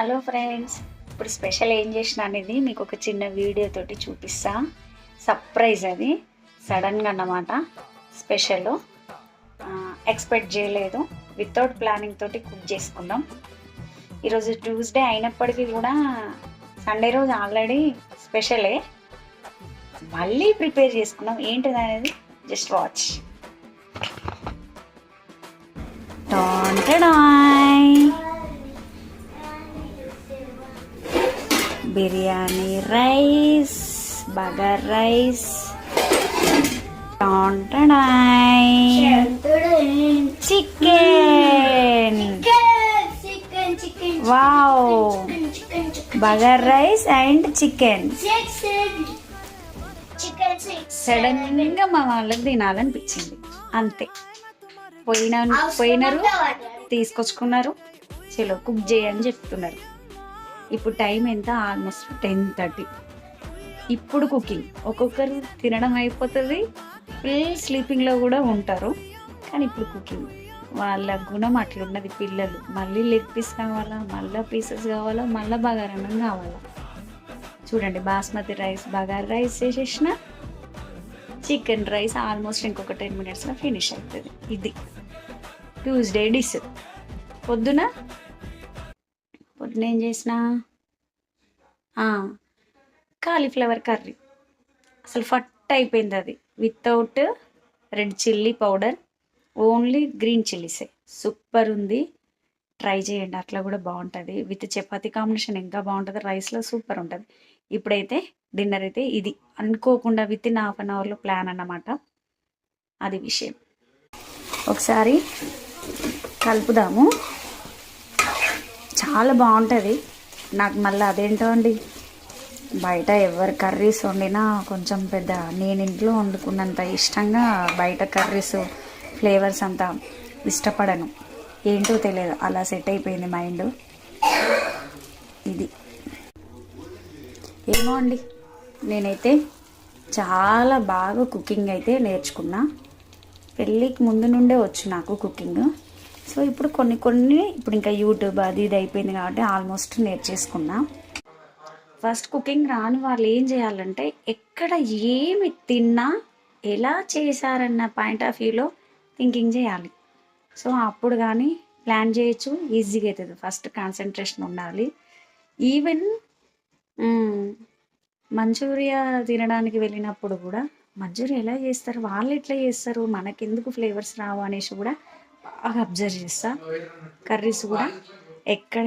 Hello friends ఇప్పుడు special ఏం చేసిన అనేది మీకు ఒక చిన్న వీడియో తోటి చూపిస్తా. సర్ప్రైజ్ అది. సడన్గా అన్నమాట. స్పెషల్ ఎక్స్పెక్ట్ చేయలేదు. వితౌట్ ప్లానింగ్ తోటి కుక్ చేసుకున్నాం ఈరోజు ట్యూస్డే అయినప్పటికీ కూడా సండే రోజు ఆల్రెడీ స్పెషలే మళ్ళీ ప్రిపేర్ చేసుకున్నాం ఏంటిది అనేది just watch టాంటడాయ్ biryani rice bagar rice. Chicken wow bagar rice and chicken సడన్గా మా వాళ్ళకి తినాలనిపించింది. అంతే. పోయిన పోయినారు తీసుకొచ్చుకున్నారు. చలో కుక్ చేయని చెప్తున్నారు. ఇప్పుడు టైం ఎంత? Almost ten thirty. ఇప్పుడు కుకింగ్. ఒక్కొక్కరు తినడం అయిపోతుంది. ఫుల్ స్లీపింగ్లో కూడా ఉంటారు. కానీ ఇప్పుడు కుకింగ్. వాళ్ళ గుణం అట్లున్నది పిల్లలు. మళ్ళీ లెగ్ పీస్ కావాలా? మళ్ళీ పీసెస్ కావాలా? మళ్ళీ బగారన్నం కావాలా? చూడండి బాస్మతి రైస్ బగార్ రైస్ చేసేసిన చికెన్ రైస్ ఆల్మోస్ట్ ఇంకొక టెన్ మినిట్స్లో ఫినిష్ అవుతుంది ఇది ట్యూస్డే డిష్. పొద్దున పొద్దున ఏం చేసిన? Cauliflower curry. అసలు ఫట్ అయిపోయింది అది. Without red chilli powder only green చిల్లీసే super ఉంది. ట్రై చేయండి. అట్లా కూడా బాగుంటుంది. విత్ చపాతీ కాంబినేషన్ ఇంకా బాగుంటుంది. రైస్లో సూపర్ ఉంటుంది. ఇప్పుడైతే డిన్నర్ అయితే ఇది. అనుకోకుండా విత్ ఇన్ హాఫ్ అన్ అవర్లో ప్లాన్ అన్నమాట. అది విషయం. ఒకసారి కలుపుదాము. చాలా బాగుంటుంది. నాకు మళ్ళీ అదేంటో అండి బయట ఎవరు కర్రీస్ వండినా కొంచెం పెద్ద నేను ఇంట్లో వండుకున్నంత ఇష్టంగా బయట కర్రీస్ ఫ్లేవర్స్ అంతా ఇష్టపడను. ఏంటో తెలియదు అలా సెట్ అయిపోయింది మైండ్. ఇది. ఏమో అండి నేనైతే చాలా బాగా కుకింగ్ అయితే నేర్చుకున్నా. పెళ్ళికి ముందు నుండే వచ్చు నాకు కుకింగ్. సో ఇప్పుడు కొన్ని కొన్ని ఇప్పుడు ఇంకా యూట్యూబ్ అది ఇది అయిపోయింది కాబట్టి ఆల్మోస్ట్ నేర్చేసుకున్నా. ఫస్ట్ కుకింగ్ రాని వాళ్ళు ఏం చేయాలంటే ఎక్కడ ఏమి తిన్నా ఎలా చేశారన్న పాయింట్ ఆఫ్ వ్యూలో థింకింగ్ చేయాలి. సో అప్పుడు కానీ ప్లాన్ చేయొచ్చు ఈజీగా అవుతుంది ఫస్ట్ కాన్సన్ట్రేషన్ ఉండాలి. ఈవెన్ మంచూరియా తినడానికి వెళ్ళినప్పుడు కూడా మంచూరియా ఎలా చేస్తారు? వాళ్ళు ఎట్లా చేస్తారు? మనకెందుకు ఫ్లేవర్స్ రావు అనేసి కూడా బాగా అబ్జర్వ్ చేస్తా. కర్రీస్ కూడా ఎక్కడ